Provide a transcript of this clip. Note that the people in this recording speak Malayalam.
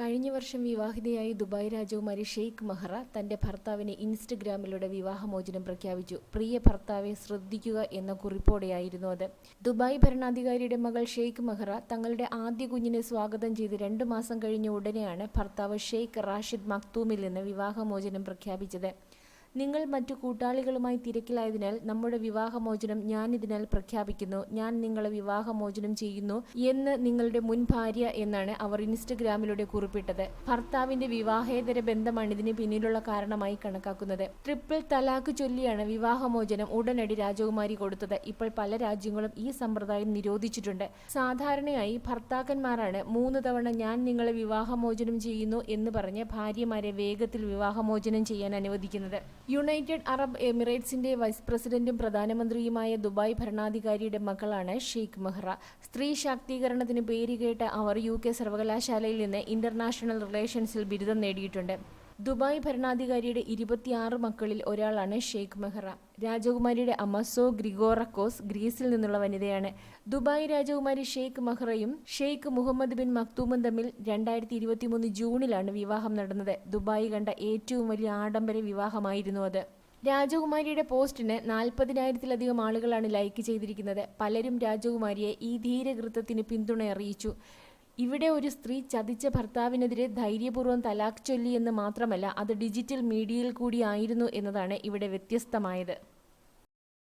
കഴിഞ്ഞ വർഷം വിവാഹിതയായി ദുബായ് രാജകുമാരി ഷെയ്ഖ് മെഹ്റ തന്റെ ഭർത്താവിനെ ഇൻസ്റ്റഗ്രാമിലൂടെ വിവാഹമോചനം പ്രഖ്യാപിച്ചു. പ്രിയ ഭർത്താവെ ശ്രദ്ധിക്കുക എന്ന കുറിപ്പോടെയായിരുന്നു അത്. ദുബായ് ഭരണാധികാരിയുടെ മകൾ ഷെയ്ഖ് മെഹ്റ തങ്ങളുടെ ആദ്യ കുഞ്ഞിനെ സ്വാഗതം ചെയ്ത് രണ്ടു മാസം കഴിഞ്ഞ ഉടനെയാണ് ഭർത്താവ് ഷെയ്ഖ് റാഷിദ് മക്തൂമിൽ നിന്ന് വിവാഹമോചനം പ്രഖ്യാപിച്ചത്. നിങ്ങൾ മറ്റു കൂട്ടാളികളുമായി തിരക്കിലായതിനാൽ നമ്മുടെ വിവാഹമോചനം ഞാൻ ഇതിനാൽ പ്രഖ്യാപിക്കുന്നു. ഞാൻ നിങ്ങളെ വിവാഹമോചനം ചെയ്യുന്നു എന്ന് നിങ്ങളുടെ മുൻ ഭാര്യ എന്നാണ് അവർ ഇൻസ്റ്റഗ്രാമിലൂടെ കുറിപ്പിട്ടത്. ഭർത്താവിന്റെ വിവാഹേതര ബന്ധമാണ് ഇതിന് പിന്നിലുള്ള കാരണമായി കണക്കാക്കുന്നത്. ട്രിപ്പിൾ തലാഖ് ചൊല്ലിയാണ് വിവാഹമോചനം ഉടനടി രാജകുമാരി കൊടുത്തത്. ഇപ്പോൾ പല രാജ്യങ്ങളും ഈ സമ്പ്രദായം നിരോധിച്ചിട്ടുണ്ട്. സാധാരണയായി ഭർത്താക്കന്മാരാണ് മൂന്ന് തവണ ഞാൻ നിങ്ങളെ വിവാഹമോചനം ചെയ്യുന്നു എന്ന് പറഞ്ഞ് ഭാര്യമാരെ വേഗത്തിൽ വിവാഹമോചനം ചെയ്യാൻ അനുവദിക്കുന്നത്. യുണൈറ്റഡ് അറബ് എമിറേറ്റ്സിന്റെ വൈസ് പ്രസിഡന്റും പ്രധാനമന്ത്രിയുമായ ദുബായ് ഭരണാധികാരിയുടെ മകളാണ് ഷെയ്ഖ് മെഹ്റ. സ്ത്രീ ശാക്തീകരണത്തിന് പേരുകേട്ട അവർ യു കെ സർവകലാശാലയിൽ നിന്ന് ഇന്റർനാഷണൽ റിലേഷൻസിൽ ബിരുദം നേടിയിട്ടുണ്ട്. ദുബായ് ഭരണാധികാരിയുടെ ഇരുപത്തിയാറ് മക്കളിൽ ഒരാളാണ് ഷെയ്ഖ് മെഹ്റ. രാജകുമാരിയുടെ അമസോ ഗ്രിഗോറക്കോസ് ഗ്രീസിൽ നിന്നുള്ള വനിതയാണ്. ദുബായ് രാജകുമാരി ഷെയ്ഖ് മെഹ്റയും ഷെയ്ഖ് മുഹമ്മദ് ബിൻ മക്തൂമും തമ്മിൽ രണ്ടായിരത്തി ഇരുപത്തിമൂന്ന് ജൂണിലാണ് വിവാഹം നടന്നത്. ദുബായ് കണ്ട ഏറ്റവും വലിയ ആഡംബര വിവാഹമായിരുന്നു അത്. രാജകുമാരിയുടെ പോസ്റ്റിന് നാൽപ്പതിനായിരത്തിലധികം ആളുകളാണ് ലൈക്ക് ചെയ്തിരിക്കുന്നത്. പലരും രാജകുമാരിയെ ഈ ധീരകൃത്യത്തിന് പിന്തുണ അറിയിച്ചു ഇവിടെ ഒരു സ്ത്രീ ചതിച്ച ഭർത്താവിനെതിരെ ധൈര്യപൂർവം തലാഖ് ചൊല്ലി എന്ന് മാത്രമല്ല അത് ഡിജിറ്റൽ മീഡിയയിൽ കൂടിയായിരുന്നു എന്നതാണ് ഇവിടെ വ്യത്യസ്തമായത്.